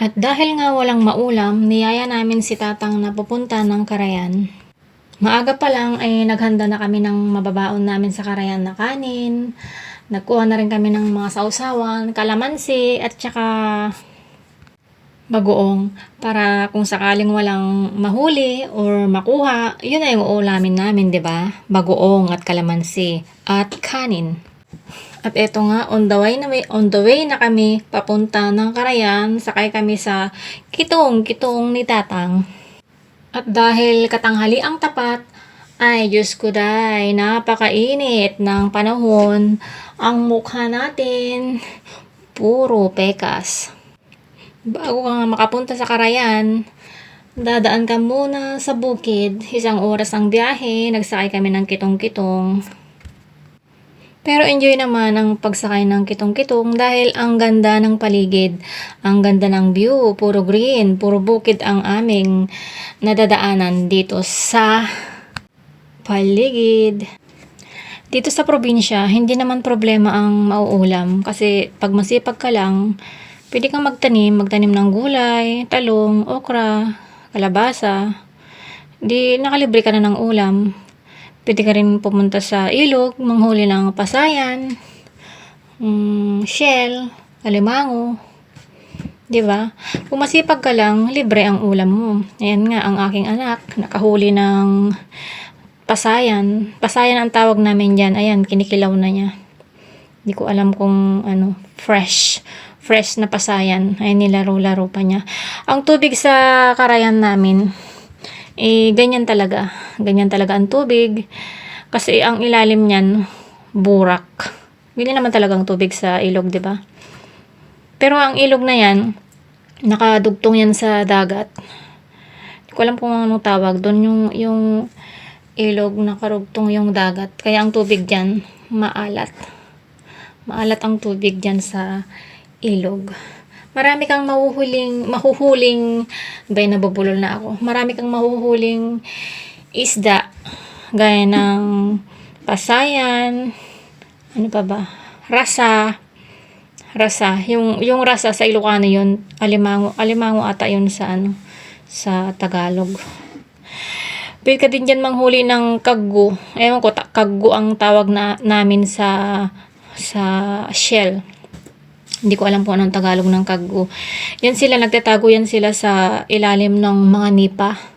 At dahil nga walang maulam, niyaya namin si Tatang na pupunta ng Karayan. Maaga pa lang ay naghanda na kami ng mababaon namin sa Karayan na kanin. Nagkuha na rin kami ng mga sausawan, kalamansi, at saka bagoong para kung sakaling walang mahuli or makuha, yun yung uulamin namin, 'di ba? Bagoong at kalamansi at kanin. At eto nga, on the way na, may, on the way na kami papunta ng Karayan, sakay kami sa kitong, kitong ni Tatang. At dahil katanghali ang tapat, ay Diyos ko day, napakainit ng panahon. Ang mukha natin, puro pekas. Bago ka nga makapunta sa Karayan, dadaan ka muna sa bukid. Isang oras ang biyahe, nagsakay kami ng kitong-kitong. Pero enjoy naman ang pagsakay ng kitong-kitong dahil ang ganda ng paligid, ang ganda ng view, puro green, puro bukid ang aming nadadaanan dito sa paligid. Dito sa probinsya, hindi naman problema ang mauulam kasi pag masipag ka lang, pwede kang magtanim, magtanim ng gulay, talong, okra, kalabasa. Di nakalibre ka na ng ulam. Pwede ka rin pumunta sa ilog, manghuli ng pasayan, mm, shell, alimango. 'Di ba? Kung masipag ka lang, libre ang ulam mo. Ayan nga, ang aking anak, nakahuli ng pasayan. Pasayan ang tawag namin dyan. Ayan, kinikilaw na niya. Hindi ko alam kung ano, fresh. Fresh na pasayan. Ayan, nilaro-laro pa niya. Ang tubig sa karayan namin, eh, ganyan talaga. Ganyan talaga ang tubig. Kasi ang ilalim niyan, burak. Ganyan naman talaga ang tubig sa ilog, di ba? Pero ang ilog na yan, nakadugtong yan sa dagat. Hindi ko alam kung anong tawag doon. Yung, yung ilog nakarugtong yung dagat. Kaya ang tubig dyan, maalat. Maalat ang tubig dyan sa ilog. Marami kang mahuhuling, mahuhuling, bay nabubulol na ako. Marami kang mahuhuling isda. Gaya ng pasayan, ano pa ba? Rasa. Rasa. Yung, yung rasa sa Ilocano yun, alimango, alimango ata yun sa ano, sa Tagalog. Pwede ka din dyan manghuli ng kaggo. Ewan ko, kaggo ang tawag na, namin sa sa shell. Hindi ko alam kung anong Tagalog ng kaggo. Yan sila, nagtatago yan sila sa ilalim ng mga nipa.